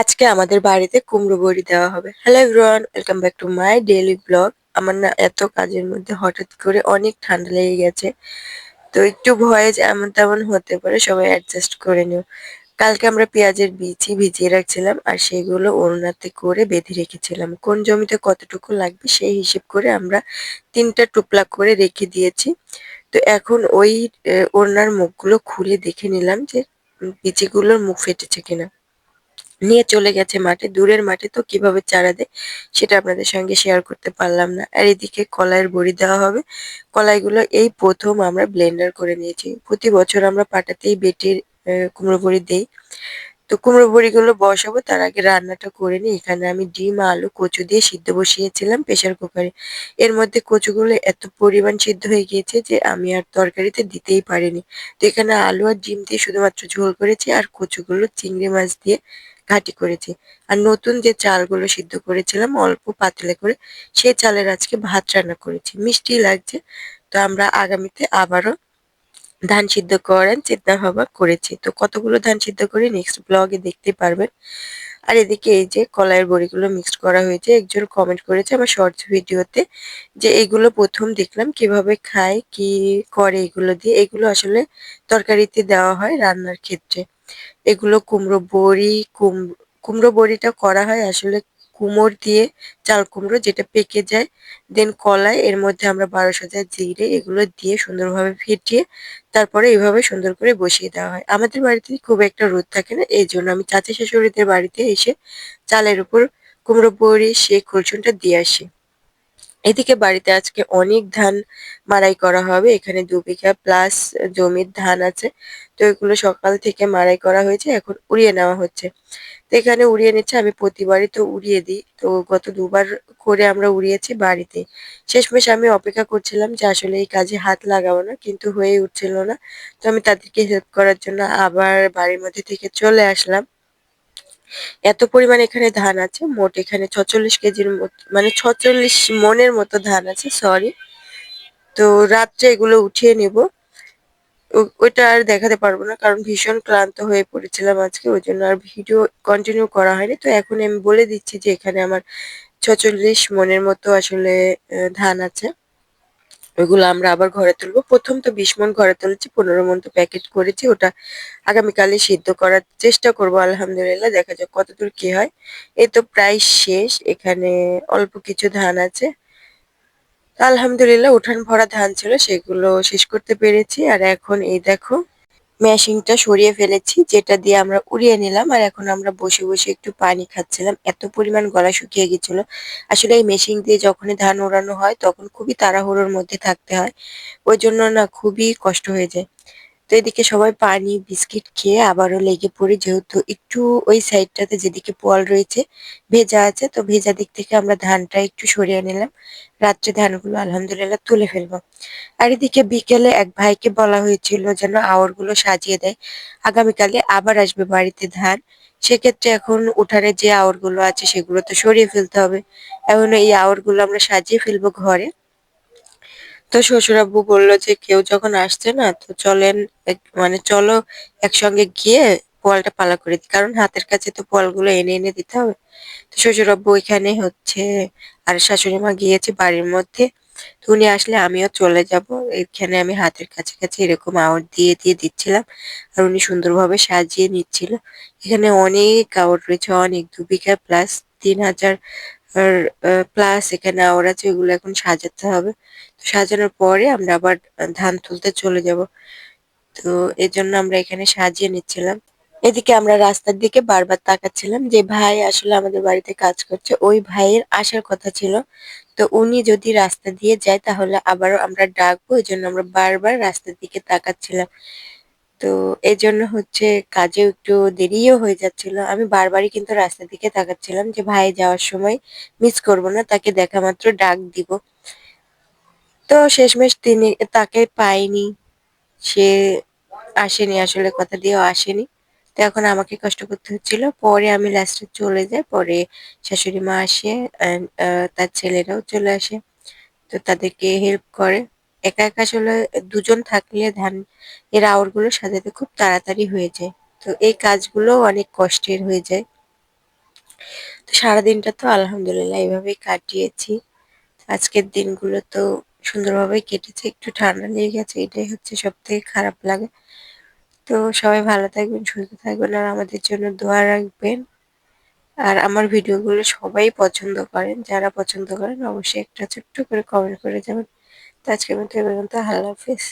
আজকে আমাদের বাড়িতে কুমড়ো বড়ি দেওয়া হবে। Hello everyone welcome back to my daily blog আমার না এত কাজের মধ্যে হঠাৎ করে অনেক ঠান্ডা লেগে গেছে। তো একটু ভয়ে এমন তেমন হতে পারে, সবাই অ্যাডজাস্ট করে নিও। কালকে আমরা পেঁয়াজের বিচি ভিজিয়ে রাখছিলাম আর সেগুলো ওড়নাতে করে বেঁধে রেখেছিলাম। কোন জমিতে কতটুকু লাগবে সেই হিসেব করে আমরা তিনটা টুপলা করে রেখে দিয়েছি। তো এখন ওই ওড়নার মুখগুলো খুলে দেখে নিলাম যে বিচিগুলোর মুখ ফেটেছে কিনা। নিয়ে চলে গেছে মাঠে, দূরের মাঠে তো কীভাবে চারা দেয় সেটা আপনাদের সঙ্গে শেয়ার করতে পারলাম না। আর এদিকে কলাইয়ের বড়ি দেওয়া হবে। কলাইগুলো এই প্রথম আমরা ব্লেন্ডার করে নিয়েছি। প্রতি বছর আমরা পাটাতেই বেটে কুমড়ো বড়ি দেই। তো কুমড়ো বড়িগুলো বসাবো, তার আগে রান্নাটা করে নিই। এখানে আমি ডিম, আলু, কচু দিয়ে সিদ্ধ বসিয়েছিলাম প্রেশার কুকারে এর মধ্যে কচুগুলো এত পরিমাণ সিদ্ধ হয়ে গিয়েছে যে আমি আর তরকারিতে দিতেই পারিনি। তো এখানে আলু আর ডিম দিয়ে শুধুমাত্র ঝোল করেছি আর কচুগুলো চিংড়ি মাছ দিয়ে ঘাটি করেছি। আর নতুন যে চালগুলো সিদ্ধ করেছিলাম, অল্প পাতলে করে, সেই চালের আজকে ভাত রান্না করেছি। মিষ্টি লাগছে, তো আমরা আগামীতে আবারও ধান সিদ্ধ করার চিন্তা ভাবনা করেছি। তো কতগুলো ধান সিদ্ধ করি নেক্সট ব্লগে দেখতে পারবেন। আর এদিকে এই যে কলাইয়ের বড়িগুলো মিক্সড করা হয়েছে একজন কমেন্ট করেছে আমার শর্টস ভিডিওতে যে এগুলো প্রথম দেখলাম, কীভাবে খায়, কি করে এগুলো দিয়ে, এগুলো আসলে তরকারিতে দেওয়া হয় রান্নার ক্ষেত্রে। এগুলো কুমড়ো বড়ি, কুম, কুমড়ো বড়িটা করা হয় আসলে কুমড় দিয়ে চাল কুমড়ো যেটা পেকে যায় দেন কলাই, এর মধ্যে আমরা বারোশো হাজার জিরে এগুলো দিয়ে সুন্দরভাবে ফেটিয়ে তারপরে এইভাবে সুন্দর করে বসিয়ে দেওয়া হয়। আমাদের বাড়িতে খুব একটা রোদ থাকে না, এই জন্য আমি চাচা শাশুড়িদের বাড়িতে এসে চালের উপর কুমড়ো বড়ি, সে খোলসুনটা দিয়ে আসি। এদিকে বাড়িতে আজকে অনেক ধান মারাই করা হবে। এখানে দু বিঘা প্লাস জমির ধান আছে। তো এগুলো সকাল থেকে মারাই করা হয়েছে, এখন উড়িয়ে নেওয়া হচ্ছে। তো এখানে উড়িয়ে নিচ্ছে, আমি প্রতিবারই তো উড়িয়ে দিই। তো গত দুবার করে আমরা উড়িয়েছি বাড়িতে। শেষমেশ আমি অপেক্ষা করছিলাম যে আসলে এই কাজে হাত লাগাবো না, কিন্তু হয়ে উঠছিল না। তো আমি তাদেরকে হেল্প করার জন্য আবার বাড়ির মধ্যে থেকে চলে আসলাম। এত পরিমাণ এখানে ধান আছে, মোট এখানে ছচল্লিশ কেজির মানে ছচল্লিশ মনের মতো ধান আছে সরি তো রাত্রে এগুলো উঠিয়ে নেব। ওইটা আর দেখাতে পারব না, কারণ ভীষণ ক্লান্ত হয়ে পড়েছিলাম আজকে, ওই জন্য আর ভিডিও কন্টিনিউ করা হয়নি। তো এখন আমি বলে দিচ্ছি যে এখানে আমার ছচল্লিশ মনের মতো আসলে ধান আছে। ওইগুলো আমরা আবার ঘরে তুলবো। প্রথম তো বিশ মন ঘরে তুলেছি, পনেরো মন তো প্যাকেট করেছি। ওটা আগামীকালে সিদ্ধ করার চেষ্টা করব, আলহামদুলিল্লাহ। দেখা যাক কতদূর কি হয়। এই তো প্রায় শেষ, এখানে অল্প কিছু ধান আছে। আলহামদুলিল্লাহ উঠান ভরা ধান ছিল, সেগুলো শেষ করতে পেরেছি। আর এখন এই দেখো মেশিনটা সরিয়ে ফেলেছি, যেটা দিয়ে আমরা উড়িয়ে নিলাম। আর এখন আমরা বসে বসে একটু পানি খাচ্ছিলাম। এত পরিমাণ গলা শুকিয়ে গেছিল। আসলে এই মেশিন দিয়ে যখনই ধান ওড়ানো হয়, তখন খুবই তাড়াহুড়োর মধ্যে থাকতে হয়। ওই জন্য না খুবই কষ্ট হয়ে যায়। তো এদিকে সবাই পানি, বিস্কিট খেয়ে আবারও লেগে পড়ি, যেহেতু একটু ওই সাইডটাতে যেদিকে পোয়াল রয়েছে ভেজা আছে, তো ভেজা দিক থেকে আমরা ধানটা একটু সরিয়ে নিলাম। রাত্রে ধানগুলো আলহামদুলিল্লাহ তুলে ফেলব। আর এদিকে বিকেলে এক ভাইকে বলা হয়েছিল যেন আওয়ারগুলো সাজিয়ে দেয়। আগামীকালে আবার আসবে বাড়িতে ধান। সেক্ষেত্রে এখন উঠানে যে আওয়ারগুলো আছে সেগুলো তো সরিয়ে ফেলতে হবে। এখন এই আওয়ারগুলো আমরা সাজিয়ে ফেলব ঘরে। তো শ্বশুরাব্বু বলল যে কেউ যখন আসছে না, তো চলেন মানে চলো একসঙ্গে গিয়ে পোয়ালটা পালা করে দিই। কারণ হাতের কাছে তো পোয়ালগুলো এনে এনে দিতে হবে। তো শ্বশুরাব্বু এখানে হচ্ছে, আর শাশুড়ি মা গিয়েছে বাড়ির মধ্যে। উনি আসলে আমিও চলে যাব। এখানে আমি হাতের কাছে কাছে এরকম আওয়ার দিয়ে দিয়ে দিচ্ছিলাম। আর উনি সুন্দরভাবে সাজিয়ে নিচ্ছিল। এখানে অনেক আওয়ার রয়েছে, অনেক দু বিঘা, প্লাস তিন হাজার আর প্লাস এখানে আওয়ার আছে ওগুলো এখন সাজাতে হবে। তো সাজানোর পরে আমরা আবার ধান তুলতে চলে যাব। তো এর জন্য আমরা এখানে সাজিয়ে নিচ্ছিলাম। এদিকে আমরা রাস্তার দিকে বারবার তাকাচ্ছিলাম যে ভাই আসলে আমাদের বাড়িতে কাজ করছে। ওই ভাইয়ের আসার কথা ছিল। তো উনি যদি রাস্তা দিয়ে যায় তাহলে আবারও আমরা ডাকবো। এই জন্য আমরা বারবার রাস্তার দিকে তাকাচ্ছিলাম। তো এই জন্য হচ্ছে কাজে একটু দেরিও হয়ে যাচ্ছিল। আমি বারবারই কিন্তু রাস্তার দিকে তাকাচ্ছিলাম যে, ভাই, যাওয়ার সময় মিস করব না, তাকে দেখা মাত্র ডাক দিব। তো শেষমেশ তিনি তাকে পাইনি। সে আসেনি আসলে, কথা দিয়েও আসেনি। তো এখন আমাকে কষ্ট করতে হচ্ছিল। পরে আমি লাস্টে চলে যাই, পরে শাশুড়ি মা আসে তার ছেলেরাও চলে আসে। তো তাদেরকে হেল্প করে। একা একা আসলে দুজন থাকলে ধান এর আওয়ারগুলো সাজাতে খুব তাড়াতাড়ি হয়ে যায়। তো এই কাজগুলো অনেক কষ্টের হয়ে যায়। তো সারাদিনটা তো আলহামদুলিল্লাহ এইভাবেই কাটিয়েছি। আজকের দিনগুলো তো সুন্দরভাবেই কেটেছে, একটু ঠান্ডা লেগে গেছে, এটাই হচ্ছে সব থেকে খারাপ লাগে। তো সবাই ভালো থাকবেন, সুস্থ থাকবেন, আর আমাদের জন্য দোয়া রাখবেন। আর আমার ভিডিওগুলো সবাই পছন্দ করেন, যারা পছন্দ করেন অবশ্যই একটা ছোট্ট করে কমেন্ট করে যাবেন। তো আজকের মতো এ পর্যন্ত আল্লাহ হাফিজ।